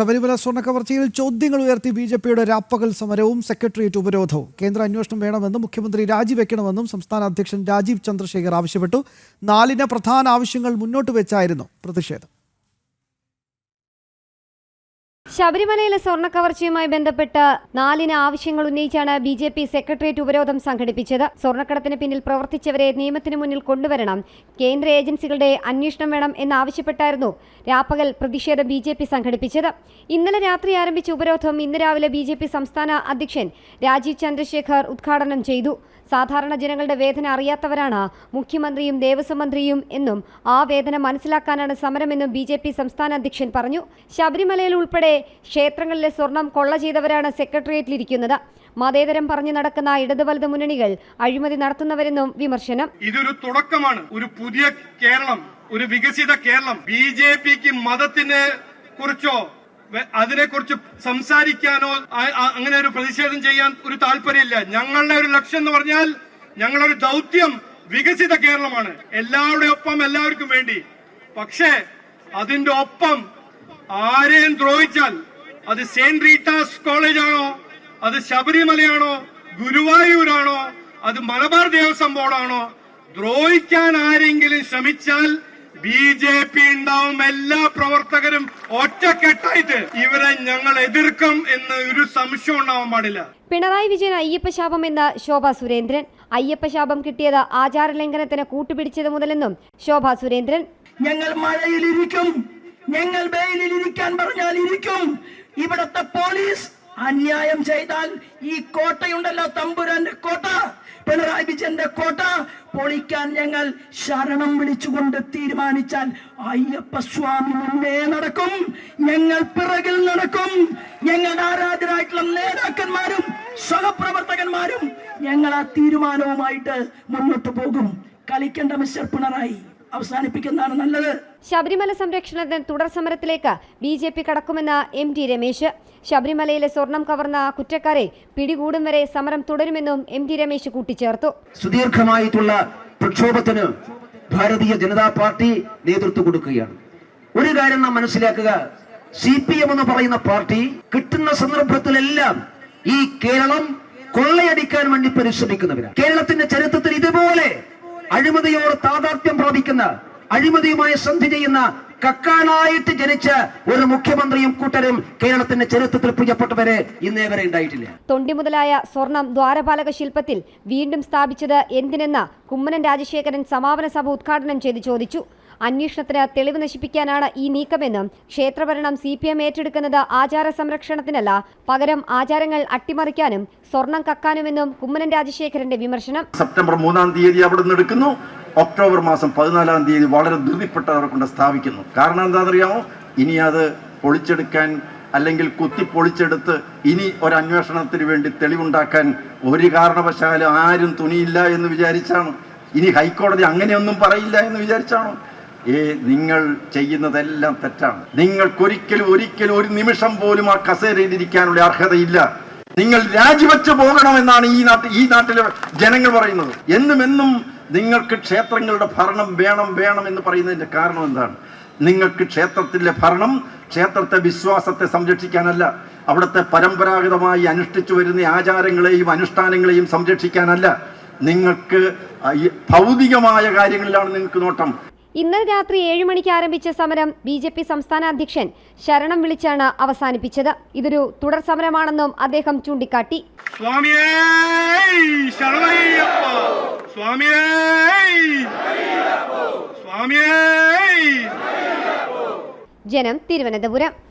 ശബരിമല സ്വർണ കവർച്ചയിൽ ചോദ്യങ്ങൾ ഉയർത്തി ബി ജെ പിയുടെ രാപ്പകൽ സമരവും സെക്രട്ടേറിയറ്റ് ഉപരോധവും. കേന്ദ്ര അന്വേഷണം വേണമെന്നും മുഖ്യമന്ത്രി രാജിവെക്കണമെന്നും സംസ്ഥാന അധ്യക്ഷൻ രാജീവ് ചന്ദ്രശേഖർ ആവശ്യപ്പെട്ടു. നാലിന് പ്രധാന ആവശ്യങ്ങൾ മുന്നോട്ട് വെച്ചായിരുന്നു പ്രതിഷേധം. ശബരിമലയിലെ സ്വർണ കവർച്ചയുമായി ബന്ധപ്പെട്ട് നാലിന് ആവശ്യങ്ങൾ ഉന്നയിച്ചാണ് ബി ജെ പി സെക്രട്ടേറിയറ്റ് ഉപരോധം സംഘടിപ്പിച്ചത്. സ്വർണക്കടത്തിന് പിന്നിൽ പ്രവർത്തിച്ചവരെ നിയമത്തിന് മുന്നിൽ കൊണ്ടുവരണം കേന്ദ്ര ഏജൻസികളുടെ അന്വേഷണം വേണം എന്നാവശ്യപ്പെട്ടായിരുന്നു രാപ്പകൽ പ്രതിഷേധം ബി ജെ പി സംഘടിപ്പിച്ചത്. ഇന്നലെ രാത്രി ആരംഭിച്ച ഉപരോധം ഇന്ന് രാവിലെ ബി ജെ പി സംസ്ഥാന അധ്യക്ഷൻ രാജീവ് ചന്ദ്രശേഖർ ഉദ്ഘാടനം ചെയ്തു. സാധാരണ ജനങ്ങളുടെ വേദന അറിയാത്തവരാണ് മുഖ്യമന്ത്രിയും ദേവസ്വം മന്ത്രിയും എന്നും ആ വേദന മനസ്സിലാക്കാനാണ് സമരമെന്നും ബി ജെ പി സംസ്ഥാന അധ്യക്ഷൻ പറഞ്ഞു. ശബരിമലയിൽ ഉൾപ്പെടെ ക്ഷേത്രങ്ങളിലെ സ്വർണം കൊള്ള ചെയ്തവരാണ് സെക്രട്ടേറിയറ്റിലിരിക്കുന്നത്. മതേതരം പറഞ്ഞു നടക്കുന്ന ഇടതു വലത് മുന്നണികൾ അഴിമതി നടത്തുന്നവരെന്നും വിമർശനം. ഇതൊരു തുടക്കമാണ്. ഒരു പുതിയ കേരളം ഒരു വികസിത കേരളം. ബി ജെ പിക്ക് മതത്തിനെ കുറിച്ചോ അതിനെ അതിനെക്കുറിച്ച് സംസാരിക്കാനോ അങ്ങനെ ഒരു പ്രതിഷേധം ചെയ്യാൻ ഒരു താല്പര്യമില്ല. ഞങ്ങളുടെ ഒരു ലക്ഷ്യം എന്ന് പറഞ്ഞാൽ ഞങ്ങളൊരു ദൗത്യം വികസിത കേരളമാണ്. എല്ലാവരുടെ ഒപ്പം എല്ലാവർക്കും വേണ്ടി. പക്ഷേ അതിന്റെ ഒപ്പം ആരെയും ദ്രോഹിച്ചാൽ അത് സെയിന്റ് റീറ്റാസ് കോളേജാണോ? ആണോ അത് ശബരിമലയാണോ? ഗുരുവായൂരാണോ? അത് മലബാർ ദേവസ്വം ബോർഡാണോ? ദ്രോഹിക്കാൻ ആരെങ്കിലും ശ്രമിച്ചാൽ ബി ജെ പി ഉണ്ടാവും. എല്ലാ പ്രവർത്തകരും ഒറ്റക്കെട്ടായിട്ട് ഇവരെ ഞങ്ങൾ എതിർക്കും എന്ന് ഒരു സംശയം ഉണ്ടാവാൻ പാടില്ല. പിണറായി വിജയൻ അയ്യപ്പശാപം എന്ന ശോഭ സുരേന്ദ്രൻ. അയ്യപ്പശാപം കിട്ടിയത് ആചാരലംഘനത്തിന് കൂട്ടുപിടിച്ചത് മുതലെന്നും ശോഭ സുരേന്ദ്രൻ. ഞങ്ങൾ മഴയിലിരിക്കും. ഞങ്ങൾ വെയിലിൽ ഇരിക്കാൻ പറഞ്ഞാൽ ഇരിക്കും. ഇവിടത്തെ പോലീസ് അന്യായം ചെയ്താൽ ഈ കോട്ടയുണ്ടല്ലോ തമ്പുരാന്റെ കോട്ട പിണറായി വിജയന്റെ കോട്ട. പൊളിക്കാൻ ഞങ്ങൾ ശരണം വിളിച്ചുകൊണ്ട് തീരുമാനിച്ചാൽ അയ്യപ്പ സ്വാമി മുന്നേ നടക്കും. ഞങ്ങൾ പിറകിൽ നടക്കും. ഞങ്ങളുടെ ആരാധരായിട്ടുള്ള നേതാക്കന്മാരും സഹപ്രവർത്തകന്മാരും ഞങ്ങൾ ആ തീരുമാനവുമായിട്ട് മുന്നോട്ട് പോകും. കളിക്കേണ്ട മിസ്റ്റർ പിണറായി അവസാനിപ്പിക്കുന്നതാണ് നല്ലത്. ശബരിമല സംരക്ഷണത്തിന് തുടർ സമരത്തിലേക്ക് ബി ജെ പി കടക്കുമെന്ന് എം ടി രമേശ്. ശബരിമലയിലെ സ്വർണം കവർന്ന കുറ്റക്കാരെ പിടികൂടും വരെ സമരം തുടരുമെന്നും എം ടി രമേശ് കൂട്ടിച്ചേർത്തു. സുദീർഘമായിട്ടുള്ള പ്രക്ഷോഭത്തിന് ഭാരതീയ ജനതാ പാർട്ടി നേതൃത്വം കൊടുക്കുകയാണ്. ഒരു കാര്യം നാം മനസ്സിലാക്കുക. സി പി എം എന്ന് പറയുന്ന പാർട്ടി കിട്ടുന്ന സന്ദർഭത്തിലെല്ലാം ഈ കേരളം കൊള്ളയടിക്കാൻ വേണ്ടി പരിശ്രമിക്കുന്നവരാണ്. കേരളത്തിന്റെ ചരിത്രത്തിൽ ഇതുപോലെ അഴിമതിയോട് താതാത്മ്യം പ്രാപിക്കുന്ന അഴിമതിയുമായി സന്ധി ചെയ്യുന്ന കക്കാനായിട്ട് ജനിച്ച ഒരു മുഖ്യമന്ത്രിയും കൂട്ടരും കേരളത്തിന്റെ ചരിത്രത്തിൽ പൂജപ്പെട്ടവരെ ഇന്നേ വരെ ഉണ്ടായിട്ടില്ല. തൊണ്ടി മുതലായ സ്വർണം ദ്വാരപാലക ശില്പത്തിൽ വീണ്ടും സ്ഥാപിച്ചത് എന്തിനെന്ന കുമ്മനം രാജശേഖരൻ സമാപന സഭ ഉദ്ഘാടനം ചെയ്ത് ചോദിച്ചു. അന്വേഷണത്തിന് തെളിവ് നശിപ്പിക്കാനാണ് ഈ നീക്കമെന്നും ക്ഷേത്രഭരണം സി പി എം ഏറ്റെടുക്കുന്നത് ആചാര സംരക്ഷണത്തിനല്ല പകരം ആചാരങ്ങൾ അട്ടിമറിക്കാനും സ്വർണം കക്കാനുമെന്നും കുമ്മനം രാജശേഖരന്റെ വിമർശനം. സെപ്റ്റംബർ മൂന്നാം തീയതി അവിടെ നിന്ന് എടുക്കുന്നു. ഒക്ടോബർ മാസം പതിനാലാം തീയതി വളരെ ധൃതിപ്പെട്ടവരെ കൊണ്ട് സ്ഥാപിക്കുന്നു. കാരണം എന്താണെന്നറിയാമോ? ഇനി അത് പൊളിച്ചെടുക്കാൻ അല്ലെങ്കിൽ കുത്തി പൊളിച്ചെടുത്ത് ഇനി ഒരു അന്വേഷണത്തിന് വേണ്ടി തെളിവുണ്ടാക്കാൻ ഒരു കാരണവശാലും ആരും തുണിയില്ല എന്ന് വിചാരിച്ചാണ്? ഇനി ഹൈക്കോടതി അങ്ങനെയൊന്നും പറയില്ല എന്ന് വിചാരിച്ചാണോ? ഏ നിങ്ങൾ ചെയ്യുന്നതെല്ലാം തെറ്റാണ്. നിങ്ങൾക്കൊരിക്കലും ഒരിക്കലും ഒരു നിമിഷം പോലും ആ കസേരയിലിരിക്കാനുള്ള അർഹതയില്ല. നിങ്ങൾ രാജിവെച്ച് പോകണമെന്നാണ് ഈ നാട്ടിൽ ഈ നാട്ടിലെ ജനങ്ങൾ പറയുന്നത്. എന്നും എന്നും നിങ്ങൾക്ക് ക്ഷേത്രങ്ങളുടെ ഭരണം വേണം വേണം എന്ന് പറയുന്നതിന്റെ കാരണം എന്താണ്? നിങ്ങൾക്ക് ക്ഷേത്രത്തിന്റെ ഭരണം ക്ഷേത്രത്തെ വിശ്വാസത്തെ സംരക്ഷിക്കാനല്ല അവിടുത്തെ പരമ്പരാഗതമായി അനുഷ്ഠിച്ചു വരുന്ന ആചാരങ്ങളെയും അനുഷ്ഠാനങ്ങളെയും സംരക്ഷിക്കാനല്ല. നിങ്ങൾക്ക് ഭൗതികമായ കാര്യങ്ങളിലാണ് നിങ്ങൾക്ക് നോട്ടം. ഇന്നലെ രാത്രി ഏഴ് മണിക്ക് ആരംഭിച്ച സമരം ബി ജെ പി സംസ്ഥാന അധ്യക്ഷൻ ശരണം വിളിച്ചാണ് അവസാനിപ്പിച്ചത്. ഇതൊരു തുടർ സമരമാണെന്നും അദ്ദേഹം ചൂണ്ടിക്കാട്ടി. സ്വാമിയേ ശരണയ്യപ്പ. ജനം തിരുവനന്തപുരം.